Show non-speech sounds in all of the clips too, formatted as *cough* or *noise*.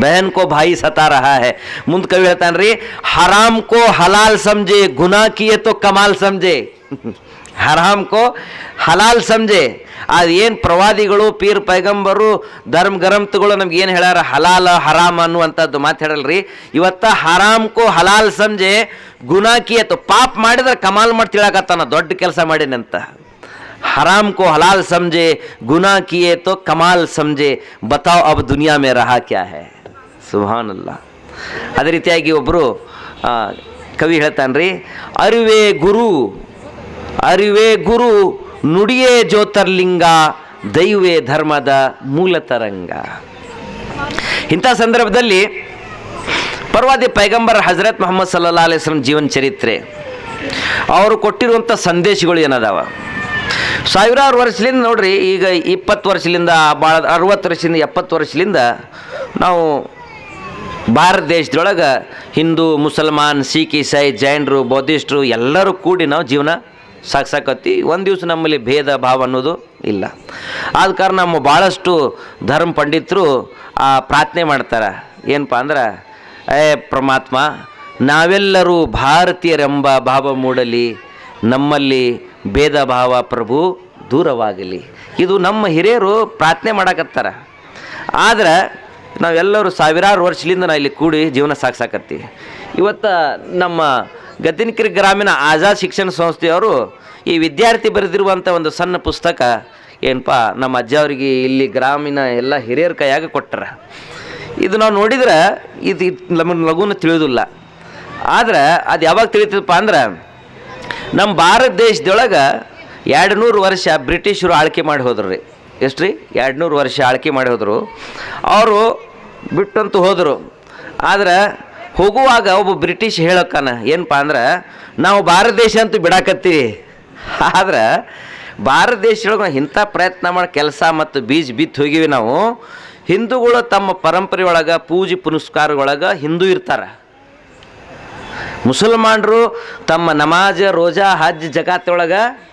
बहन को भाई सता रहा है। मुंत कवि रहता रे, हराम को हलाल समझे गुना किए तो कमाल समझे। *laughs* हराम को हलाल समझे। अदन प्रवदी पीर पैगंबर, धर्म ग्रंथ नमगेन हलाल हराम अवंतुड़ल इवत हराम को हलाल समझे गुनाकी तो पाप कमाल मतान दुड केस हराम को हलाल समझे किए तो कमाल समझे बताओ अब दुनिया में रहा क्या है ಸುಭಾನ್ ಅಲ್ಲ ಅದೇ ರೀತಿಯಾಗಿ ಒಬ್ಬರು ಕವಿ ಹೇಳ್ತಾನ್ರಿ, ಅರಿವೇ ಗುರು ಅರಿವೇ ಗುರು, ನುಡಿಯೇ ಜ್ಯೋತಿರ್ಲಿಂಗ, ದೈವೇ ಧರ್ಮದ ಮೂಲ ತರಂಗ. ಇಂಥ ಸಂದರ್ಭದಲ್ಲಿ ಪರ್ವಾದಿ ಪೈಗಂಬರ್ ಹಜರತ್ ಮೊಹಮ್ಮದ್ ಸಲ್ಲಾ ಅಲಿಸ್ಲಂ ಜೀವನ ಚರಿತ್ರೆ, ಅವರು ಕೊಟ್ಟಿರುವಂಥ ಸಂದೇಶಗಳು ಏನದಾವ? ಸಾವಿರಾರು ವರ್ಷದಿಂದ ನೋಡ್ರಿ, ಈಗ ಇಪ್ಪತ್ತು ವರ್ಷದಿಂದ ಭಾಳ ಅರವತ್ತು ವರ್ಷದಿಂದ ಎಪ್ಪತ್ತು ವರ್ಷದಿಂದ ನಾವು ಭಾರತ ದೇಶದೊಳಗೆ ಹಿಂದೂ, ಮುಸಲ್ಮಾನ್, ಸಿಖ್ ಇಸಾಯಿ ಜೈನರು, ಬೌದ್ಧಿಸ್ಟ್ರು ಎಲ್ಲರೂ ಕೂಡಿ ನಾವು ಜೀವನ ಸಾಕ್ಸಾಕತ್ತಿ ಒಂದು ದಿವಸ ನಮ್ಮಲ್ಲಿ ಭೇದ ಭಾವ ಅನ್ನೋದು ಇಲ್ಲ. ಆದ ಕಾರಣ ನಮ್ಮ ಭಾಳಷ್ಟು ಧರ್ಮ ಪಂಡಿತರು ಆ ಪ್ರಾರ್ಥನೆ ಮಾಡ್ತಾರೆ. ಏನಪ್ಪ ಅಂದ್ರೆ, ಏ ಪರಮಾತ್ಮ, ನಾವೆಲ್ಲರೂ ಭಾರತೀಯರೆಂಬ ಭಾವ ಮೂಡಲಿ, ನಮ್ಮಲ್ಲಿ ಭೇದ ಭಾವ ಪ್ರಭು ದೂರವಾಗಲಿ. ಇದು ನಮ್ಮ ಹಿರಿಯರು ಪ್ರಾರ್ಥನೆ ಮಾಡಕತ್ತಾರ. ಆದ್ರೆ ನಾವೆಲ್ಲರೂ ಸಾವಿರಾರು ವರ್ಷದಿಂದ ನಾವು ಇಲ್ಲಿ ಕೂಡಿ ಜೀವನ ಸಾಗಿಸಾಕತ್ತೀವಿ ಇವತ್ತು ನಮ್ಮ ಗದ್ದಿನಕಿರಿ ಗ್ರಾಮೀಣ ಆಜಾದ್ ಶಿಕ್ಷಣ ಸಂಸ್ಥೆಯವರು ಈ ವಿದ್ಯಾರ್ಥಿ ಬರೆದಿರುವಂಥ ಒಂದು ಸಣ್ಣ ಪುಸ್ತಕ ಏನಪ್ಪ ನಮ್ಮ ಅಜ್ಜ ಅವರಿಗೆ ಇಲ್ಲಿ ಗ್ರಾಮೀಣ ಎಲ್ಲ ಹಿರಿಯರ ಕೈಯಾಗ ಕೊಟ್ಟರ. ಇದು ನಾವು ನೋಡಿದ್ರೆ ಇದು ನಮಗೆ ಲಘುನ ತಿಳಿಯೋದಿಲ್ಲ ಆದ್ರೆ ಅದು ಯಾವಾಗ ತಿಳಿತದಪ್ಪ ಅಂದ್ರೆ ನಮ್ಮ ಭಾರತ ದೇಶದೊಳಗೆ ಎರಡು ನೂರು ವರ್ಷ ಬ್ರಿಟಿಷರು ಆಳ್ಕೆ ಮಾಡಿ ಹೋದ್ರು. ಎಷ್ಟು ರೀ ಎರಡು ನೂರು ವರ್ಷ ಆಳ್ಕೆ ಮಾಡಿ ಹೋದರು. ಅವರು ಬಿಟ್ಟಂತೂ ಹೋದರು. ಆದ್ರೆ ಹೋಗುವಾಗ ಒಬ್ಬ ಬ್ರಿಟಿಷ್ ಹೇಳೋಕ್ಕಾನ ಏನಪ್ಪ ಅಂದ್ರೆ, ನಾವು ಭಾರತ ದೇಶ ಅಂತೂ ಬಿಡಾಕತ್ತೀವಿ. ಆದ್ರೆ ಭಾರತ ದೇಶದೊಳಗೆ ಇಂಥ ಪ್ರಯತ್ನ ಮಾಡಿ ಕೆಲಸ ಮತ್ತು ಬೀಜ ಬಿತ್ತು ಹೋಗಿವಿ ನಾವು. ಹಿಂದೂಗಳು ತಮ್ಮ ಪರಂಪರೆ ಒಳಗೆ, ಪೂಜೆ ಪುನಸ್ಕಾರಗಳೊಳಗೆ ಹಿಂದೂ ಇರ್ತಾರೆ. ಮುಸಲ್ಮಾನರು ತಮ್ಮ ನಮಾಜ್, ರೋಜಾ, ಹಜ್ ಜಗತ್ತೊಳಗೆ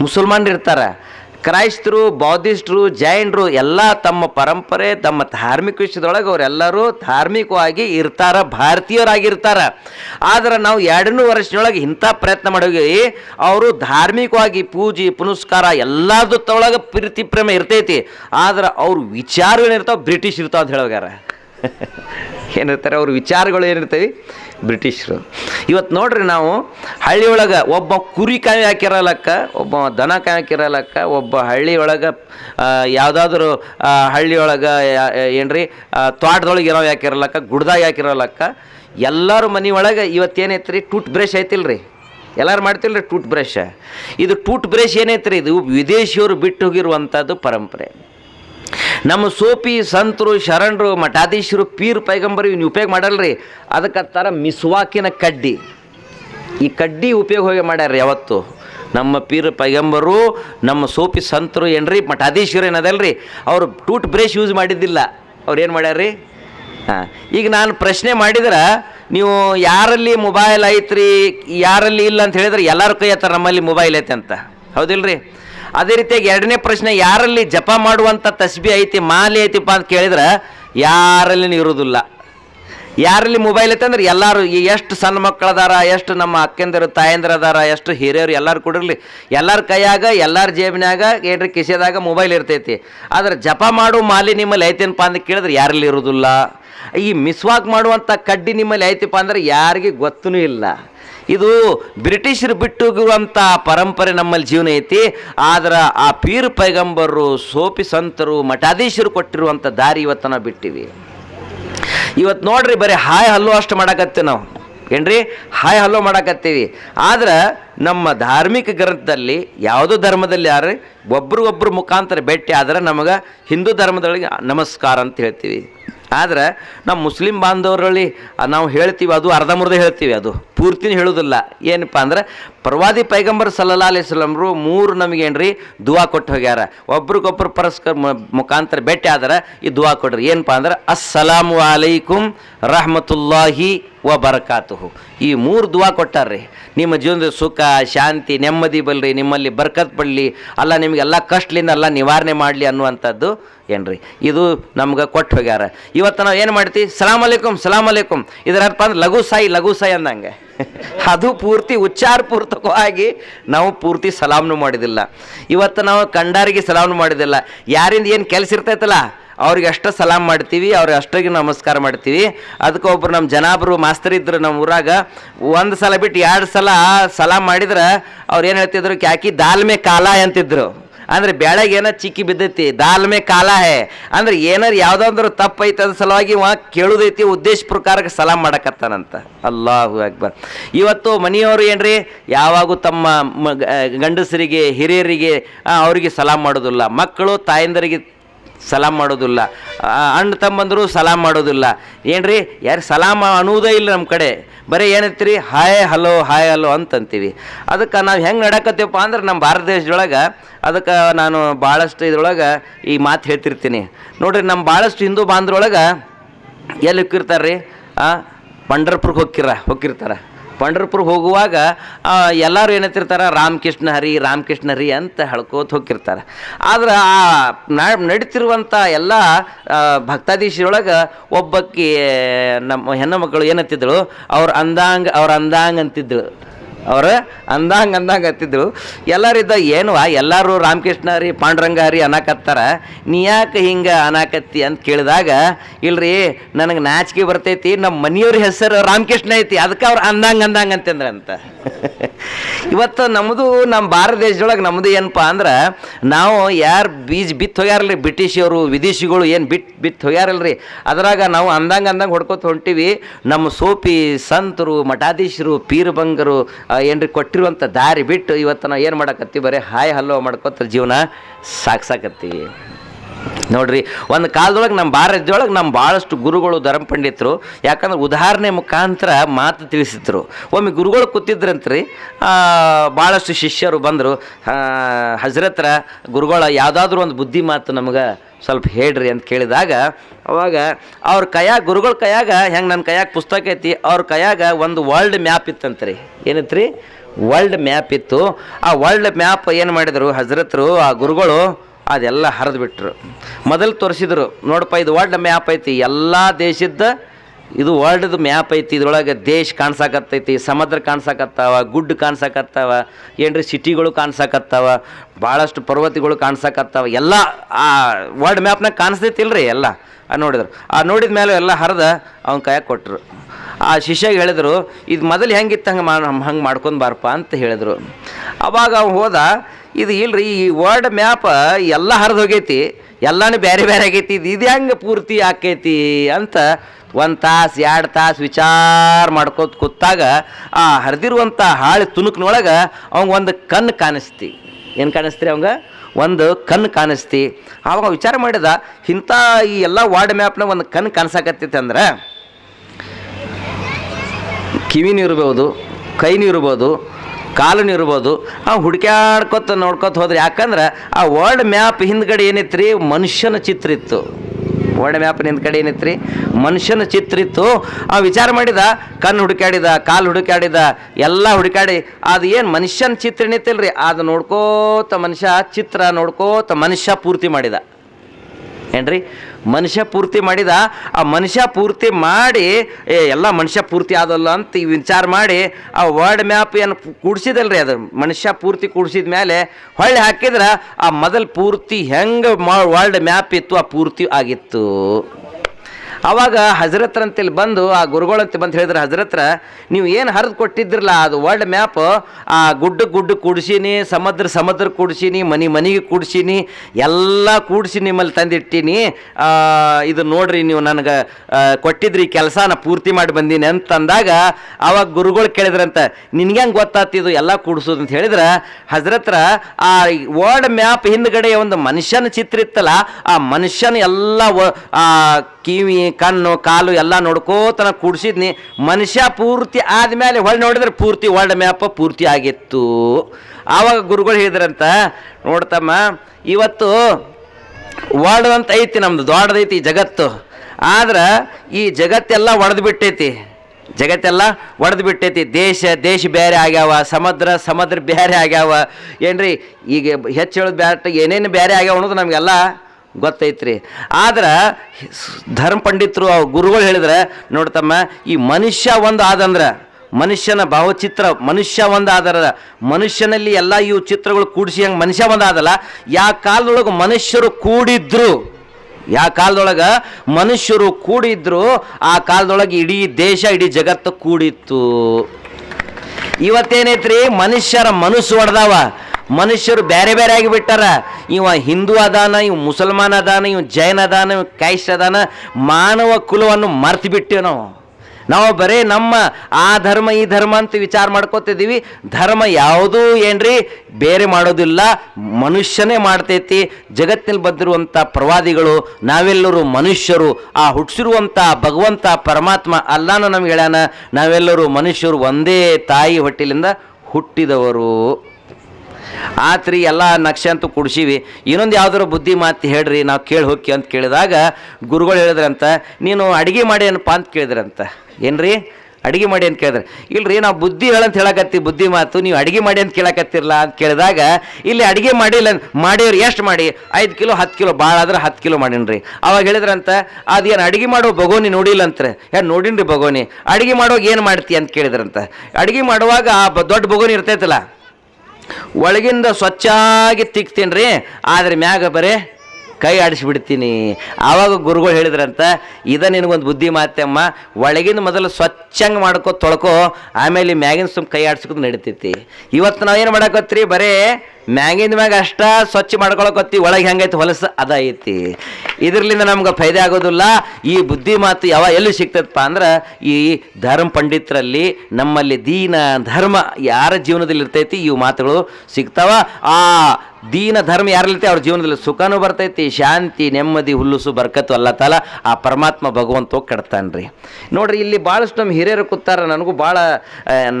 ಮುಸಲ್ಮಾನರು ಇರ್ತಾರೆ. ಕ್ರೈಸ್ತರು, ಬೌದ್ಧಿಸ್ಟ್ರು, ಜೈನರು ಎಲ್ಲ ತಮ್ಮ ಪರಂಪರೆ, ತಮ್ಮ ಧಾರ್ಮಿಕ ವಿಷಯದೊಳಗೆ ಅವರೆಲ್ಲರೂ ಧಾರ್ಮಿಕವಾಗಿ ಇರ್ತಾರ, ಭಾರತೀಯರಾಗಿರ್ತಾರ. ಆದ್ರೆ ನಾವು ಎರಡನೂ ವರ್ಷದೊಳಗೆ ಇಂಥ ಪ್ರಯತ್ನ ಮಾಡೋಗಿ ಅವರು ಧಾರ್ಮಿಕವಾಗಿ ಪೂಜೆ, ಪುನಸ್ಕಾರ ಎಲ್ಲದೊಳಗೆ ಪ್ರೀತಿ, ಪ್ರೇಮ ಇರ್ತೈತಿ. ಆದ್ರೆ ಅವ್ರ ವಿಚಾರಗಳೇನಿರ್ತಾವೆ ಬ್ರಿಟಿಷ್ ಇರ್ತಾವ ಅಂತ ಹೇಳೋಗ್ಯಾರ *laughs* ಏನಿರ್ತಾರೆ ಅವ್ರ ವಿಚಾರಗಳು ಏನಿರ್ತವೆ? ಬ್ರಿಟಿಷರು. ಇವತ್ತು ನೋಡ್ರಿ ನಾವು ಹಳ್ಳಿ ಒಳಗೆ ಒಬ್ಬ ಕುರಿ ಕಾಯಿ ಹಾಕಿರಲಕ್ಕ, ಒಬ್ಬ ದನ ಕಾಯಿ ಹಾಕಿರಲಕ್ಕ, ಒಬ್ಬ ಹಳ್ಳಿ ಒಳಗೆ ಯಾವುದಾದ್ರೂ ಹಳ್ಳಿ ಒಳಗೆ ಏನ್ರಿ ತೋಟದೊಳಗೆ ಇರೋ ಹಾಕಿರಲಕ್ಕ, ಗುಡ್ದಾಗ ಹಾಕಿರಲಕ್ಕ, ಎಲ್ಲರ ಮನೆ ಒಳಗೆ ಇವತ್ತೇನೈತೆ ರೀ ಟೂತ್ ಬ್ರಷ್ ಐತಿಲ್ರಿ. ಎಲ್ಲರೂ ಮಾಡ್ತಿಲ್ರಿ ಟೂತ್ ಬ್ರಷ್ ಇದು ಟೂತ್ ಬ್ರಷ್ ಏನೈತೆ ಇದು ವಿದೇಶಿಯವರು ಬಿಟ್ಟು ಹೋಗಿರುವಂಥದ್ದು ಪರಂಪರೆ. ನಮ್ಮ ಸೋಪಿ ಸಂತರು ಶರಣರು ಮಠಾಧೀಶರು ಪೀರ್ ಪೈಗಂಬರು ಇವ್ನ ಉಪಯೋಗ ಮಾಡಲ್ರಿ. ಅದಕ್ಕತ್ತಾರ ಮಿಸ್ವಾಕಿನ ಕಡ್ಡಿ. ಈ ಕಡ್ಡಿ ಉಪಯೋಗ ಹೋಗಿ ಮಾಡ್ಯಾರ್ರಿ ಯಾವತ್ತು? ನಮ್ಮ ಪೀರ್ ಪೈಗಂಬರು, ನಮ್ಮ ಸೋಪಿ ಸಂತರು ಏನ್ರಿ? ಮಠಾಧೀಶರು ಏನದಲ್ರಿ? ಅವರು ಟೂತ್ ಬ್ರಷ್ ಯೂಸ್ ಮಾಡಿದ್ದಿಲ್ಲ. ಅವ್ರು ಏನು ಮಾಡ್ಯಾರ್ರಿ? ಹಾಂ. ಈಗ ನಾನು ಪ್ರಶ್ನೆ ಮಾಡಿದ್ರೆ, ನೀವು ಯಾರಲ್ಲಿ ಮೊಬೈಲ್ ಐತ್ರಿ, ಯಾರಲ್ಲಿ ಇಲ್ಲ ಅಂತ ಹೇಳಿದ್ರೆ ಎಲ್ಲರ ಕೈ ಹತ್ತಾರ ನಮ್ಮಲ್ಲಿ ಮೊಬೈಲ್ ಐತೆ ಅಂತ. ಹೌದಿಲ್ರಿ? ಅದೇ ರೀತಿಯಾಗಿ ಎರಡನೇ ಪ್ರಶ್ನೆ, ಯಾರಲ್ಲಿ ಜಪ ಮಾಡುವಂಥ ತಸ್ಬಿ ಐತಿ, ಮಾಲೆ ಐತಿಪ್ಪ ಅಂತ ಕೇಳಿದ್ರೆ ಯಾರಲ್ಲಿ ಇರುವುದಿಲ್ಲ ಯಾರಲ್ಲಿ ಮೊಬೈಲ್ ಐತೆ ಅಂದ್ರೆ ಎಲ್ಲರೂ ಎಷ್ಟು ಸಣ್ಣ ಮಕ್ಕಳು ಅದಾರ, ಎಷ್ಟು ನಮ್ಮ ಅಕ್ಕಂದಿರು, ತಾಯಂದಿರು ಅದಾರ, ಎಷ್ಟು ಹಿರಿಯರು ಎಲ್ಲರೂ ಕೊಡಿರ್ಲಿ ಎಲ್ಲರ ಕೈಯಾಗ, ಎಲ್ಲರ ಜೇಬಿನಾಗ ಏನ್ರಿ ಕಿಸೆದಾಗ ಮೊಬೈಲ್ ಇರ್ತೈತಿ. ಆದ್ರೆ ಜಪ ಮಾಡು, ಮಾಲಿ ನಿಮ್ಮಲ್ಲಿ ಐತೇನಪ್ಪ ಅಂತ ಕೇಳಿದ್ರೆ ಯಾರಲ್ಲಿ ಇರೋದಿಲ್ಲ ಈ ಮಿಸ್ವಾಕ್ ಮಾಡುವಂಥ ಕಡ್ಡಿ ನಿಮ್ಮಲ್ಲಿ ಐತಿಪ್ಪ ಅಂದ್ರೆ ಯಾರಿಗೆ ಗೊತ್ತೂ ಇಲ್ಲ. ಇದು ಬ್ರಿಟಿಷರು ಬಿಟ್ಟುಗಿರುವಂಥ ಪರಂಪರೆ ನಮ್ಮಲ್ಲಿ ಜೀವನ ಐತಿ. ಆದ್ರೆ ಆ ಪೀರ್ ಪೈಗಂಬರು ಸೋಪಿ ಸಂತರು, ಮಠಾಧೀಶರು ಕೊಟ್ಟಿರುವಂಥ ದಾರಿ ಇವತ್ತು ನಾವು ಬಿಟ್ಟಿವಿ. ಇವತ್ತು ನೋಡ್ರಿ ಬರೀ ಹಾಯ್ ಹಲ್ಲು ಅಷ್ಟು ಮಾಡಕತ್ತೀವಿ ನಾವು. ಏನ್ರಿ? ಹಾಯ್ ಹಲ್ಲೋ ಮಾಡಕತ್ತೀವಿ. ಆದ್ರೆ ನಮ್ಮ ಧಾರ್ಮಿಕ ಗ್ರಂಥದಲ್ಲಿ ಯಾವುದೋ ಧರ್ಮದಲ್ಲಿ ಯಾರು ಒಬ್ರಿಗೊಬ್ರು ಮುಖಾಂತರ ಭೇಟಿ ಆದ್ರೆ ನಮಗೆ ಹಿಂದೂ ಧರ್ಮದೊಳಗೆ ನಮಸ್ಕಾರ ಅಂತ ಹೇಳ್ತೀವಿ. ಆದ್ರೆ ನಮ್ಮ ಮುಸ್ಲಿಂ ಬಾಂಧವರಲ್ಲಿ ನಾವು ಹೇಳ್ತೀವಿ ಅದು ಅರ್ಧಮರ್ಧ ಹೇಳ್ತೀವಿ ಅದು. ಪೂರ್ತಿನೂ ಹೇಳೋದಿಲ್ಲ. ಏನಪ್ಪ ಅಂದ್ರೆ, ಪ್ರವಾದಿ ಪೈಗಂಬರ್ ಸಲ್ಲಾ ಅಲಿಸ್ಲಮ್ರು ಮೂರು ನಮಗೇನ್ರಿ ದುವಾ ಕೊಟ್ಟು ಹೋಗ್ಯಾರ. ಒಬ್ರಿಗೊಬ್ರು ಪರಸ್ಪರ ಮುಖಾಂತರ ಭೇಟಿ ಆದ್ರೆ ಈ ದುವಾ ಕೊಡ್ರಿ ಏನಪ್ಪ ಅಂದ್ರೆ, ಅಸ್ಸಲಾಮು ಅಲೈಕುಂ ರಹಮತುಲ್ಲಾಹಿ ವ ಬರಕಾತುಹು ಈ ಮೂರು ದುವಾ ಕೊಟ್ಟಾರ್ರಿ. ನಿಮ್ಮ ಜೀವನದ ಸುಖ, ಶಾಂತಿ, ನೆಮ್ಮದಿ ಬಲ್ರಿ, ನಿಮ್ಮಲ್ಲಿ ಬರ್ಕತ್ ಬಳ್ಳಿ, ಅಲ್ಲ ನಿಮಗೆಲ್ಲ ಕಷ್ಟಲಿಂದ ಎಲ್ಲ ನಿವಾರಣೆ ಮಾಡಲಿ ಅನ್ನುವಂಥದ್ದು ಏನ್ರಿ? ಇದು ನಮ್ಗೆ ಕೊಟ್ಟು ಹೋಗ್ಯಾರ. ಇವತ್ತು ನಾವು ಏನು ಮಾಡ್ತೀವಿ ಸಲಾಮ್ ಅಲೈಕುಮ್ ಸಲಾಮ್ ಅಲೈಕುಮ್. ಇದರ ಅರ್ಥ ಅಂದ್ರೆ ಲಘು ಸಾಯಿ ಲಘು ಸಾಯಿ ಅಂದಂಗೆ. *laughs* ಅದು ಪೂರ್ತಿ ಉಚ್ಚಾರ ಪೂರ್ತಕವಾಗಿ ನಾವು ಪೂರ್ತಿ ಸಲಾಮ್ನು ಮಾಡಿದಿಲ್ಲ. ಇವತ್ತು ನಾವು ಕಂಡಾರಿಗೆ ಸಲಾಮ್ನು ಮಾಡಿದಿಲ್ಲ. ಯಾರಿಂದ ಏನು ಕೆಲಸ ಇರ್ತೈತಲ್ಲ? ಅವ್ರಿಗೆ ಅಷ್ಟು ಸಲಾಮ್ ಮಾಡ್ತೀವಿ, ಅವ್ರಿಗೆ ಅಷ್ಟಾಗಿ ನಮಸ್ಕಾರ ಮಾಡ್ತೀವಿ. ಅದಕ್ಕೆ ಒಬ್ರು ನಮ್ಮ ಜನಾಬ್ರು, ಮಾಸ್ತರ್ ಇದ್ರು ನಮ್ಮ ಊರಾಗ, ಒಂದು ಸಲ ಬಿಟ್ಟು ಎರಡು ಸಲ ಸಲಾಮ್ ಮಾಡಿದ್ರೆ ಅವ್ರು ಏನು ಹೇಳ್ತಿದ್ರು, ಕ್ಯಾಕಿ ದಾಲ್ಮೆ ಕಾಲ ಅಂತಿದ್ರು. ಅಂದ್ರೆ ಬೆಳಗ್ಗೆ ಏನೋ ಚಿಕ್ಕಿ ಬಿದ್ದೈತಿ ದಾಲ್ಮೆ ಕಾಲ ಹೇ ಅಂದ್ರೆ ಏನಾರು ಯಾವುದಾದ್ರು ತಪ್ಪೈತೆ ಅದ್ರ ಸಲುವಾಗಿ ವಾ ಕೇಳುದೈತಿ, ಉದ್ದೇಶ ಪ್ರಕಾರಕ್ಕೆ ಸಲಾಮ್ ಮಾಡಕತ್ತಾನಂತ. ಅಲ್ಲಾಹು ಅಕ್ಬರ್. ಇವತ್ತು ಮನೆಯವರು ಏನ್ರಿ, ಯಾವಾಗೂ ತಮ್ಮ ಗಂಡಸರಿಗೆ, ಹಿರಿಯರಿಗೆ ಅವರಿಗೆ ಸಲಾಮ್ ಮಾಡೋದಿಲ್ಲ. ಮಕ್ಕಳು ತಾಯಂದರಿಗೆ ಸಲಾಮ್ ಮಾಡೋದಿಲ್ಲ. ಅಣ್ಣ ತಮ್ಮಂದರು ಸಲಾಮ್ ಮಾಡೋದಿಲ್ಲ. ಏನ್ರಿ? ಯಾರು ಸಲಾಮ ಅನ್ನೋದೇ ಇಲ್ಲ ನಮ್ಮ ಕಡೆ. ಬರೀ ಏನಂತೀರಿ? ಹಾಯ್, ಹಲೋ ಹಾಯ್, ಹಲೋ ಅಂತಂತೀವಿ. ಅದಕ್ಕೆ ನಾವು ಹೆಂಗೆ ನಡಕತ್ತೀವಪ್ಪ ಅಂದ್ರೆ ನಮ್ಮ ಭಾರತ ದೇಶದೊಳಗೆ ಅದಕ್ಕೆ ನಾನು ಭಾಳಷ್ಟು ಇದ್ರೊಳಗೆ ಈ ಮಾತು ಹೇಳ್ತಿರ್ತೀನಿ. ನೋಡಿರಿ ನಮ್ಮ ಭಾಳಷ್ಟು ಹಿಂದೂ ಬಾಂಧವ್ರೊಳಗೆ ಎಲ್ಲಿ ಹೋಗಿರ್ತಾರೆ ರೀ ಪಂಡರ್ಪುರ್ಗೆ ಹೋಗಿರ ಹೋಗಿರ್ತಾರೆ ಪಂಡರ್ಪುರ್ಗೆ ಹೋಗುವಾಗ ಎಲ್ಲರೂ ಏನಂತಿರ್ತಾರೆ, ರಾಮಕೃಷ್ಣ ಹರಿ ರಾಮಕೃಷ್ಣ ಹರಿ ಅಂತ ಹೇಳ್ಕೋತ ಹೋಗಿರ್ತಾರೆ ಆದ್ರೆ ಆ ನಡೀತಿರುವಂಥ ಎಲ್ಲ ಭಕ್ತಾಧೀಶರೊಳಗೆ ಒಬ್ಬಕ್ಕಿ, ನಮ್ಮ ಹೆಣ್ಣು ಮಕ್ಕಳು ಏನಂತಿದ್ದಳು, ಅವ್ರ ಅಂದಾಂಗ್ ಅವ್ರ ಅಂದಾಂಗ್ ಅಂತಿದ್ದಳು. ಅವ್ರು ಅಂದಂಗೆ ಅಂದಂಗೆ ಹತ್ತಿದ್ರು. ಎಲ್ಲರಿದ್ದ ಏನುವ ಎಲ್ಲರೂ ರಾಮಕೃಷ್ಣ ರೀ ಪಾಂಡುರಂಗ ರೀ ಅನಾಕತ್ತಾರ. ನೀ ಯಾಕೆ ಹಿಂಗೆ ಅನಾಕತ್ತಿ ಅಂತ ಕೇಳಿದಾಗ ಇಲ್ರಿ ನನಗೆ ನಾಚಿಕೆ ಬರ್ತೈತಿ ನಮ್ಮ ಮನೆಯವ್ರ ಹೆಸರು ರಾಮಕೃಷ್ಣ ಐತಿ ಅದಕ್ಕೆ ಅವ್ರು ಅಂದಂಗೆ ಅಂದಂಗೆ ಅಂತಂದ್ರಂತ *laughs* ಇವತ್ತು ನಮ್ಮದು ನಮ್ಮ ಭಾರತ ದೇಶದೊಳಗೆ ನಮ್ಮದು ಏನಪ್ಪ ಅಂದ್ರೆ ನಾವು ಯಾರು ಬೀಜ ಬಿತ್ತು ಹೋಗ್ಯಾರಲ್ರಿ ಬ್ರಿಟಿಷರು ವಿದೇಶಿಗಳು ಏನು ಬಿಟ್ಟು ಬಿತ್ತು ಹೋಗ್ಯಾರಲ್ರಿ ಅದರಾಗ ನಾವು ಅಂದಂಗೆ ಅಂದಂಗೆ ಹೊಡ್ಕೊತ ಹೊಂಟಿವಿ. ನಮ್ಮ ಸೋಪಿ ಸಂತರು ಮಠಾಧೀಶರು ಪೀರಭಂಗರು ಆ, ಏನ್ರಿ ಕೊಟ್ಟಿರುವಂಥ ದಾರಿ ಬಿಟ್ಟು ಇವತ್ತು ನಾವು ಏನು ಮಾಡಕತ್ತೀವಿ ಬರೀ ಹಾಯ್, ಹಲ್ಲೋ ಮಾಡ್ಕೊತ ಜೀವನ ಸಾಕ್ಸಾಕತ್ತೀವಿ ನೋಡ್ರಿ, ಒಂದು ಕಾಲದೊಳಗೆ ನಮ್ಮ ಭಾರತದೊಳಗೆ ನಮ್ಮ ಭಾಳಷ್ಟು ಗುರುಗಳು ಧರ್ಮ ಪಂಡಿತರು, ಯಾಕಂದ್ರೆ ಉದಾಹರಣೆ ಮುಖಾಂತರ ಮಾತು ತಿಳಿಸಿದ್ರು. ಒಮ್ಮೆ ಗುರುಗಳು ಕೂತಿದ್ರಂತ್ರಿ ಭಾಳಷ್ಟು ಶಿಷ್ಯರು ಬಂದರು ಹಜರತ್ರ ಗುರುಗಳ ಯಾವುದಾದ್ರೂ ಒಂದು ಬುದ್ಧಿ ಮಾತು ನಮಗೆ ಸ್ವಲ್ಪ ಹೇಳ್ರಿ ಅಂತ ಕೇಳಿದಾಗ, ಅವಾಗ ಅವ್ರ ಕೈಯಾಗ, ಗುರುಗಳ ಕೈಯಾಗ ಹೆಂಗೆ ನನ್ನ ಕೈಯಾಗ ಪುಸ್ತಕ ಐತಿ, ಅವ್ರ ಕೈಯಾಗ ಒಂದು ವರ್ಲ್ಡ್ ಮ್ಯಾಪ್ ಇತ್ತಂತ್ರಿ. ಏನೈತ್ರಿ? ವರ್ಲ್ಡ್ ಮ್ಯಾಪ್ ಇತ್ತು. ಆ ವರ್ಲ್ಡ್ ಮ್ಯಾಪ್ ಏನು ಮಾಡಿದರು? ಹಜರತ್ರು, ಆ ಗುರುಗಳು ಅದೆಲ್ಲ ಹರಿದು ಬಿಟ್ರು. ಮೊದಲು ತೋರಿಸಿದ್ರು. ನೋಡಪ್ಪ, ಇದು ವರ್ಲ್ಡ್ ಮ್ಯಾಪ್ ಐತಿ. ಎಲ್ಲ ದೇಶದ ಇದು ವರ್ಲ್ಡ್ದು ಮ್ಯಾಪ್ ಐತಿ, ಇದ್ರೊಳಗೆ ದೇಶ ಕಾಣ್ಸಾಕತ್ತೈತಿ, ಸಮುದ್ರ ಕಾಣ್ಸಾಕತ್ತಾವ, ಗುಡ್ಡ ಕಾಣ್ಸಾಕತ್ತಾವ, ಏನ್ರಿ ಸಿಟಿಗಳು ಕಾಣ್ಸಾಕತ್ತಾವ ಭಾಳಷ್ಟು ಪರ್ವತಗಳು ಕಾಣ್ಸಾಕತ್ತಾವ, ಎಲ್ಲ ಆ ವರ್ಲ್ಡ್ ಮ್ಯಾಪ್ನಾಗ ಕಾಣಿಸ್ತೈತಿಲ್ರಿ ಎಲ್ಲ. ನೋಡಿದ್ರು. ಆ ನೋಡಿದ ಮೇಲೆ ಎಲ್ಲ ಹರಿದ ಅವ್ನ ಕೈಯಾಗ ಕೊಟ್ಟರು ಆ ಶಿಷ್ಯಾಗ ಹೇಳಿದ್ರು, ಇದು ಮೊದಲು ಹೆಂಗಿತ್ತು ಹಂಗೆ ಮಾ, ಹಂಗೆ ಮಾಡ್ಕೊಂಡು ಬಾರಪ್ಪ ಅಂತ ಹೇಳಿದ್ರು. ಅವಾಗ ಅವ ಹೋದ, ಇದು ಇಲ್ರಿ, ಈ ವರ್ಲ್ಡ್ ಮ್ಯಾಪ್ ಎಲ್ಲ ಹರಿದು ಹೋಗೈತಿ. ಎಲ್ಲಾನು ಬೇರೆ ಬೇರೆ ಆಗೈತಿ, ಇದು ಇದು ಹೆಂಗೆ ಪೂರ್ತಿ ಆಕೈತಿ ಅಂತ ಒಂದು ತಾಸು, ಎರಡು ತಾಸು ವಿಚಾರ ಮಾಡ್ಕೋತ ಕೂತಾಗ ಆ ಹರಿದಿರುವಂಥ ಹಾಳೆ ತುಣುಕ್ನೊಳಗೆ ಅವಂಗೆ ಒಂದು ಕಣ್ಣು ಕಾಣಿಸ್ತಿ. ಏನು ಕಾಣಿಸ್ತೀರಿ ಅವಂಗ? ಒಂದು ಕಣ್ಣು ಕಾಣಿಸ್ತಿ. ಆವಾಗ ವಿಚಾರ ಮಾಡಿದ, ಇಂಥ ಈ ಎಲ್ಲ ವಾರ್ಡ್ ಮ್ಯಾಪ್ನಾಗ ಒಂದು ಕಣ್ಣು ಕಾಣಿಸಾಕತ್ತೈತೆ ಅಂದ್ರೆ ಕಿವಿನೂ ಇರ್ಬೋದು ಕೈನೂ ಇರ್ಬೋದು ಕಾಲೂ ಇರ್ಬೋದು, ಆ ಹುಡುಕ್ಯಾಡ್ಕೊತ ನೋಡ್ಕೊತ ಹೋದ್ರೆ ಯಾಕಂದ್ರೆ ಆ ವರ್ಲ್ಡ್ ಮ್ಯಾಪ್ ಹಿಂದ್ಗಡೆ ಏನಿತ್ತು ರೀ ಮನುಷ್ಯನ ಚಿತ್ರ ಇತ್ತು. ವರ್ಲ್ಡ್ ಮ್ಯಾಪ್ ಹಿಂದ್ಗಡೆ ಏನಿತ್ತು ರೀ ಮನುಷ್ಯನ ಚಿತ್ರ ಇತ್ತು. ಆ ವಿಚಾರ ಮಾಡಿದ, ಕಣ್ಣು ಹುಡುಕಾಡಿದ ಕಾಲು ಹುಡುಕಾಡಿದ ಎಲ್ಲ ಹುಡುಕಾಡಿ ಅದು ಏನು ಮನುಷ್ಯನ ಚಿತ್ರ ಏನಿತ್ತಿಲ್ರಿ? ಅದು ನೋಡ್ಕೋತ ಮನುಷ್ಯ ಚಿತ್ರ, ನೋಡ್ಕೋತ ಮನುಷ್ಯ ಪೂರ್ತಿ ಮಾಡಿದ. ಏನ್ರಿ? ಮನುಷ್ಯ ಪೂರ್ತಿ ಮಾಡಿದ, ಆ ಮನುಷ್ಯ ಪೂರ್ತಿ ಮಾಡಿ, ಏ, ಎಲ್ಲ ಮನುಷ್ಯ ಪೂರ್ತಿ ಆದಲ್ಲ ಅಂತ ಈ ವಿಚಾರ ಮಾಡಿ, ಆ ವರ್ಲ್ಡ್ ಮ್ಯಾಪ್ ಏನು ಕೂಡ್ಸಿದಲ್ರಿ ಅದು. ಮನುಷ್ಯ ಪೂರ್ತಿ ಕೂಡ್ಸಿದ ಮೇಲೆ ಹೊಳ್ಳಿ ಹಾಕಿದ್ರೆ, ಆ ಮೊದಲು ಪೂರ್ತಿ ಹೆಂಗೆ ವರ್ಲ್ಡ್ ಮ್ಯಾಪ್ ಇತ್ತು, ಆ ಪೂರ್ತಿ ಆಗಿತ್ತು. ಹಜರತ್ರ ಅಂತೇಳಿ ಬಂದು ಆ ಗುರುಗಳಂತ ಬಂದು ಹೇಳಿದ್ರೆ, ಹಜರತ್ರ, ನೀವು ಏನು ಹರಿದು ಕೊಟ್ಟಿದ್ರಲ್ಲ, ಅದು ವರ್ಲ್ಡ್ ಮ್ಯಾಪ್ ಆ ಗುಡ್ಡ ಗುಡ್ಡ ಕೂಡ್ಸೀನಿ, ಸಮುದ್ರ ಸಮುದ್ರ ಕೂಡ್ಸೀನಿ, ಮನೆ ಮನೆಗೆ ಕೂಡ್ಸೀನಿ, ಎಲ್ಲ ಕೂಡಿಸಿ ನಿಮ್ಮಲ್ಲಿ ತಂದಿಟ್ಟೀನಿ. ಇದು ನೋಡ್ರಿ ನೀವು ನನಗೆ ಕೊಟ್ಟಿದ್ರಿ ಕೆಲಸನ ಪೂರ್ತಿ ಮಾಡಿ ಬಂದೀನಿ. ಅಂತಂದಾಗ ಆವಾಗ ಗುರುಗಳು ಕೇಳಿದ್ರಂತ, ನಿನ್ಗೆ ಹೆಂಗೆ ಗೊತ್ತಾತಿದು ಎಲ್ಲ ಕೂಡಿಸೋದು ಅಂತ ಹೇಳಿದ್ರೆ, ಹಜರತ್ರ, ಆ ವರ್ಲ್ಡ್ ಮ್ಯಾಪ್ ಹಿಂದ್ಗಡೆ ಒಂದು ಮನುಷ್ಯನ ಚಿತ್ರ ಇತ್ತಲ್ಲ, ಆ ಮನುಷ್ಯನ ಎಲ್ಲ ಕಿವಿ, ಕಣ್ಣು, ಕಾಲು ಎಲ್ಲ ನೋಡ್ಕೋತನ ಕೂಡ್ಸಿದ್ನಿ. ಮನುಷ್ಯ ಪೂರ್ತಿ ಆದಮೇಲೆ ಹೊಳ್ಳಿ ನೋಡಿದ್ರೆ ಪೂರ್ತಿ ವರ್ಲ್ಡ್ ಮ್ಯಾಪ್ ಪೂರ್ತಿ ಆಗಿತ್ತು. ಆವಾಗ ಗುರುಗಳು ಹೇಳಿದ್ರಂತ, ನೋಡ್ತಮ್ಮ, ಇವತ್ತು ವರ್ಲ್ಡ್ ಅಂತ ಐತಿ ನಮ್ದು, ದೊಡ್ಡದೈತಿ ಈ ಜಗತ್ತು. ಆದ್ರೆ ಈ ಜಗತ್ತೆಲ್ಲ ಒಡೆದು ಬಿಟ್ಟೈತಿ ಜಗತ್ತೆಲ್ಲ ಒಡೆದು ಬಿಟ್ಟೈತಿ ದೇಶ ದೇಶ ಬೇರೆ ಆಗ್ಯಾವ, ಸಮುದ್ರ ಸಮುದ್ರ ಬೇರೆ ಆಗ್ಯಾವ. ಏನ್ರಿ, ಈಗ ಹೆಚ್ಚು ಹೇಳೋದು ಬ್ಯಾಟ್, ಏನೇನು ಬೇರೆ ಆಗ್ಯಾವ ಅನ್ನೋದು ನಮಗೆಲ್ಲ ಗೊತ್ತೈತ್ರಿ. ಆದ್ರೆ ಧರ್ಮ ಪಂಡಿತರು ಅವ್ರ ಗುರುಗಳು ಹೇಳಿದ್ರೆ ನೋಡ್ತಮ್ಮ ಈ ಮನುಷ್ಯ ಒಂದು ಆದಂದ್ರೆ, ಮನುಷ್ಯನ ಭಾವಚಿತ್ರ, ಮನುಷ್ಯ ಒಂದು ಆದರ, ಮನುಷ್ಯನಲ್ಲಿ ಎಲ್ಲ ಇವು ಚಿತ್ರಗಳು ಕೂಡಿಸಿ ಹಂಗೆ ಮನುಷ್ಯ ಒಂದಾದಲ್ಲ ಯಾವ ಕಾಲದೊಳಗೆ ಮನುಷ್ಯರು ಕೂಡಿದ್ರು. ಯಾವ ಕಾಲದೊಳಗೆ ಮನುಷ್ಯರು ಕೂಡಿದ್ರು, ಆ ಕಾಲದೊಳಗೆ ಇಡೀ ದೇಶ, ಇಡೀ ಜಗತ್ತು ಕೂಡಿತ್ತು. ಇವತ್ತೇನೈತ್ರಿ, ಮನುಷ್ಯರ ಮನಸ್ಸು ಹೊಡೆದಾವ ಮನುಷ್ಯರು ಬೇರೆ ಬೇರೆ ಆಗಿಬಿಟ್ಟಾರ ಇವ ಹಿಂದೂ ಅದಾನ, ಇವ ಮುಸಲ್ಮಾನ್ ಅದಾನ, ಇವ ಜೈನ್ ಅದಾನ, ಇವ್ ಕ್ರೈಸ್ಟ್ ಅದಾನ, ಮಾನವ ಕುಲವನ್ನು ಮರ್ತು ಬಿಟ್ಟೇವೆ ನಾವು. ನಾವು ಬರೇ ನಮ್ಮ ಆ ಧರ್ಮ, ಈ ಧರ್ಮ ಅಂತ ವಿಚಾರ ಮಾಡ್ಕೋತಿದ್ದೀವಿ. ಧರ್ಮ ಯಾವುದೂ ಏನ್ರಿ ಬೇರೆ ಮಾಡೋದಿಲ್ಲ. ಮನುಷ್ಯನೇ ಮಾಡ್ತೈತಿ. ಜಗತ್ತಿನಲ್ಲಿ ಬಂದಿರುವಂಥ ಪ್ರವಾದಿಗಳು, ನಾವೆಲ್ಲರೂ ಮನುಷ್ಯರು. ಆ ಹುಟ್ಟಿಸಿರುವಂಥ ಭಗವಂತ ಪರಮಾತ್ಮ ಅಲ್ಲಾನು ನಮ್ಗೆ ಹೇಳ್ಯಾನ, ನಾವೆಲ್ಲರೂ ಮನುಷ್ಯರು ಒಂದೇ ತಾಯಿ ಹೊಟ್ಟಿಲಿಂದ ಹುಟ್ಟಿದವರು. ಆತ್ರಿ ಎಲ್ಲ ನಕ್ಷೆ ಅಂತೂ ಕುಡ್ಸೀವಿ. ಇನ್ನೊಂದು ಯಾವ್ದಾರು ಬುದ್ಧಿ ಮಾತು ಹೇಳ್ರಿ, ನಾವು ಕೇಳಿ ಹೋಗಿ ಅಂತ ಕೇಳಿದಾಗ ಗುರುಗಳು ಹೇಳಿದ್ರಂತ, ನೀನು ಅಡುಗೆ ಮಾಡಿ ಏನಪ್ಪ ಅಂತ ಕೇಳಿದ್ರಂತ. ಏನ್ರಿ? ಅಡುಗೆ ಮಾಡಿ ಅಂತ ಕೇಳಿದ್ರೆ. ಇಲ್ರಿ, ನಾವು ಬುದ್ಧಿ ಹೇಳಂತ ಹೇಳಕತ್ತಿ ಬುದ್ಧಿ ಮಾತು, ನೀವು ಅಡುಗೆ ಮಾಡಿ ಅಂತ ಕೇಳಕತ್ತಿರಲ್ಲ ಅಂತ ಕೇಳಿದಾಗ, ಇಲ್ಲಿ ಅಡುಗೆ ಮಾಡಿಲ್ಲ ಮಾಡಿವ್ರು, ಎಷ್ಟು ಮಾಡಿ? ಐದು ಕಿಲೋ, ಹತ್ತು ಕಿಲೋ ಭಾಳ ಆದ್ರೆ ಹತ್ತು ಕಿಲೋ ಮಾಡೀನ್ರಿ. ಅವಾಗ ಹೇಳಿದ್ರಂತ ಅದೇನು ಅಡುಗೆ ಮಾಡೋ ಬಗೋನಿ ನೋಡಿಲ್ಲ ಅಂತ್ರೆ. ಯಾರು ನೋಡಿನ್ರಿ ಬಗೋನಿ ಅಡುಗೆ ಮಾಡುವಾಗ ಏನು ಮಾಡ್ತಿ ಅಂತ ಕೇಳಿದ್ರಂತ. ಅಡುಗೆ ಮಾಡುವಾಗ ಆ ದೊಡ್ಡ ಬಗೋನಿ ಇರ್ತೈತಲ್ಲ ಒಳಗಿಂದ ಸ್ವಚ್ಛಾಗಿ ತಿಕ್ತೀನಿ ರೀ ಆದ್ರೆ ಮ್ಯಾಗ ಬರೇ ಕೈ ಆಡಿಸಿಬಿಡ್ತೀನಿ. ಆವಾಗ ಗುರುಗಳು ಹೇಳಿದ್ರಂತ, ಇದ ನಿನಗೊಂದು ಬುದ್ಧಿ ಮಾತಮ್ಮ, ಒಳಗಿಂದ ಮೊದಲು ಸ್ವಚ್ಛಂಗೆ ಮಾಡ್ಕೋ ತೊಳ್ಕೊ, ಆಮೇಲೆ ಮ್ಯಾಗಿನ ಸುಮ್ಮ ಕೈ ಆಡ್ಸ್ಕೊಂಡು ನಡಿತೈತಿ. ಇವತ್ತು ನಾವೇನು ಮಾಡಾಕತ್ರಿ, ಬರೇ ಮ್ಯಾಗಿಂದ ಮ್ಯಾಗ ಅಷ್ಟ ಸ್ವಚ್ಛ ಮಾಡ್ಕೊಳಕತ್ತಿ, ಒಳಗೆ ಹೆಂಗೈತಿ ಹೊಲಸು ಅದ ಐತಿ. ಇದ್ರಲಿಂದ ನಮ್ಗೆ ಫೈದೆ ಆಗೋದಿಲ್ಲ. ಈ ಬುದ್ಧಿ ಮಾತು ಯಾವ ಎಲ್ಲಿ ಸಿಗ್ತದಪ್ಪ ಅಂದ್ರೆ, ಈ ಧರ್ಮ ಪಂಡಿತರಲ್ಲಿ ನಮ್ಮಲ್ಲಿ ದೀನ ಧರ್ಮ ಯಾರ ಜೀವನದಲ್ಲಿ ಇರ್ತೈತಿ ಇವು ಮಾತುಗಳು ಸಿಗ್ತಾವ. ಆ ದೀನ ಧರ್ಮ ಯಾರಲ್ಲಿ ಅವ್ರ ಜೀವನದಲ್ಲಿ ಸುಖನೂ ಬರ್ತೈತಿ, ಶಾಂತಿ, ನೆಮ್ಮದಿ, ಹುಲ್ಲುಸು, ಬರ್ಕತ್ತು ಅಲ್ಲ ತಾಲ, ಆ ಪರಮಾತ್ಮ ಭಗವಂತ ರೀ ನೋಡ್ರಿ, ಇಲ್ಲಿ ಭಾಳಷ್ಟು ನಮ್ಮ ಹಿರಿಯರು ಕೂತಾರ, ನನಗೂ ಭಾಳ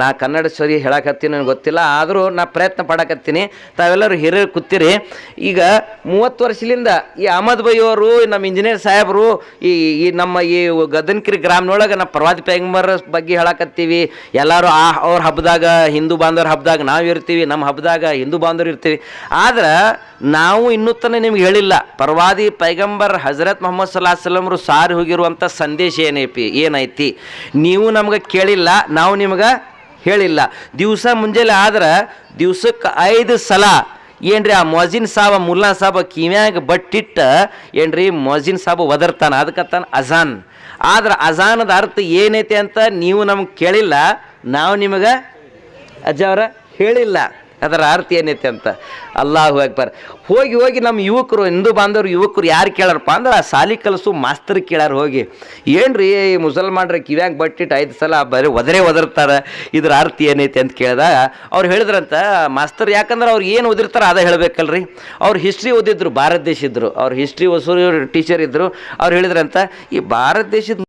ನಾ ಕನ್ನಡ ಸರಿ ಹೇಳಕತ್ತೀನಿ ನನಗೆ ಗೊತ್ತಿಲ್ಲ, ಆದರೂ ನಾ ಪ್ರಯತ್ನ ಪಡಕತ್ತೀನಿ. ತಾವೆಲ್ಲರೂ ಹಿರಿಯರು ಕೂತಿರಿ. ಈಗ ಮೂವತ್ತು ವರ್ಷದಿಂದ ಈ ಅಹಮದ್ ಬೈ ಅವರು ನಮ್ಮ ಇಂಜಿನಿಯರ್ ಸಾಹೇಬರು, ಈ ಈ ನಮ್ಮ ಈ ಗದನ್ಕಿರಿ ಗ್ರಾಮನೊಳಗೆ ನಾವು ಪ್ರವಾದಿ ಪೈಗಂಬರ್ ಬಗ್ಗೆ ಹೇಳಕತ್ತೀವಿ. ಎಲ್ಲರೂ ಆ ಅವ್ರ ಹಬ್ಬದಾಗ ಹಿಂದೂ ಬಾಂಧವ್ರ ಹಬ್ಬದಾಗ ನಾವು ಇರ್ತೀವಿ, ನಮ್ಮ ಹಬ್ಬದಾಗ ಹಿಂದೂ ಬಾಂಧವ್ರು ಇರ್ತೀವಿ. ಆದ್ರೆ ನಾವು ಇನ್ನೂ ತನಕ ನಿಮ್ಗೆ ಹೇಳಿಲ್ಲ. ಪರ್ವಾದಿ ಪೈಗಂಬರ್ ಹಜರತ್ ಮೊಹಮ್ಮದ್ ಸಲಾ ಸಲಮ್ರು ಸಾರಿ ಹೋಗಿರುವಂಥ ಸಂದೇಶ ಏನೈತಿ? ಏನೈತಿ ನೀವು ನಮ್ಗೆ ಕೇಳಿಲ್ಲ, ನಾವು ನಿಮ್ಗೆ ಹೇಳಿಲ್ಲ. ದಿವಸ ಮುಂಜಾನೆ ಆದ್ರೆ ದಿವ್ಸಕ್ಕೆ ಐದು ಸಲ ಏನ್ರಿ ಆ ಮೊಜಿನ್ ಸಾಬ, ಮುಲ್ಲಾ ಸಾಬ ಕಿವ್ಯಾಗ ಬಟ್ಟಿಟ್ಟ ಏನ್ರಿ ಮೊಜಿನ್ ಸಾಬ ಒದರ್ತಾನ? ಅದಕ್ಕತ್ತಾನ ಅಜಾನ್. ಆದ್ರೆ ಅಜಾನದ ಅರ್ಥ ಏನೈತೆ ಅಂತ ನೀವು ನಮ್ಗೆ ಕೇಳಿಲ್ಲ, ನಾವು ನಿಮಗೆ ಅಜ್ಜ ಅವರ ಹೇಳಿಲ್ಲ. ಅದರ ಅರ್ಥ ಏನೈತೆ ಅಂತ ಅಲ್ಲಾಹು ಅಕ್ಬರ್. ಹೋಗಿ ಹೋಗಿ ನಮ್ಮ ಯುವಕರು, ಹಿಂದೂ ಬಾಂಧವರು, ಯುವಕರು ಯಾರು ಕೇಳಾರಪ್ಪ ಅಂದ್ರೆ ಆ ಸಾಲಿ ಕಲಸು ಮಾಸ್ತರ್ ಕೇಳಾರ ಹೋಗಿ. ಏನ್ರಿ ಈ ಮುಸಲ್ಮಾನ್ರ ಕಿವ್ಯಾಗ ಬಟ್ಟಿಟ್ಟು ಐದು ಸಲ ಬರೀ ಒದರೆ ಒದರ್ತಾರೆ? ಇದ್ರ ಅರ್ಥ ಏನೈತೆ ಅಂತ ಕೇಳಿದಾಗ ಅವ್ರು ಹೇಳಿದ್ರಂತ, ಮಾಸ್ತರ್ ಯಾಕಂದ್ರೆ ಅವ್ರು ಏನು ಓದಿರ್ತಾರೆ ಅದೇ ಹೇಳಬೇಕಲ್ರಿ? ಅವ್ರು ಹಿಸ್ಟ್ರಿ ಓದಿದ್ರು, ಭಾರತ ದೇಶ ಇದ್ರು. ಅವ್ರು ಹಿಸ್ಟ್ರಿ ಹೊಸೂರು ಟೀಚರ್ ಇದ್ದರು ಅವ್ರು ಹೇಳಿದ್ರಂತ, ಈ ಭಾರತ ದೇಶದ